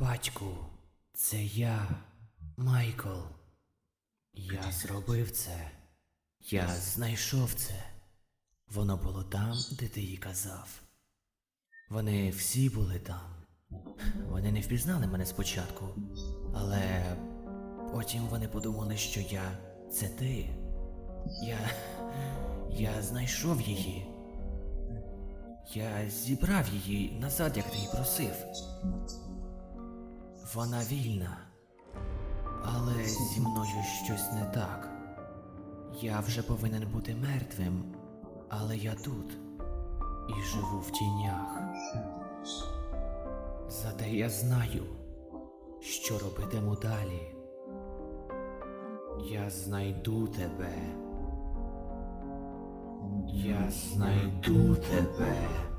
Батьку, це я, Майкл. Я зробив це. Я знайшов це. Воно було там, де ти їй казав. Вони всі були там. Вони не впізнали мене спочатку, але потім вони подумали, що я це ти. Я. Я знайшов її. Я зібрав її назад, як ти й просив. Вона вільна. Але зі мною щось не так. Я вже повинен бути мертвим, але я тут і живу в тінях. Зате я знаю, що робитиму далі. Я знайду тебе. Я знайду тебе.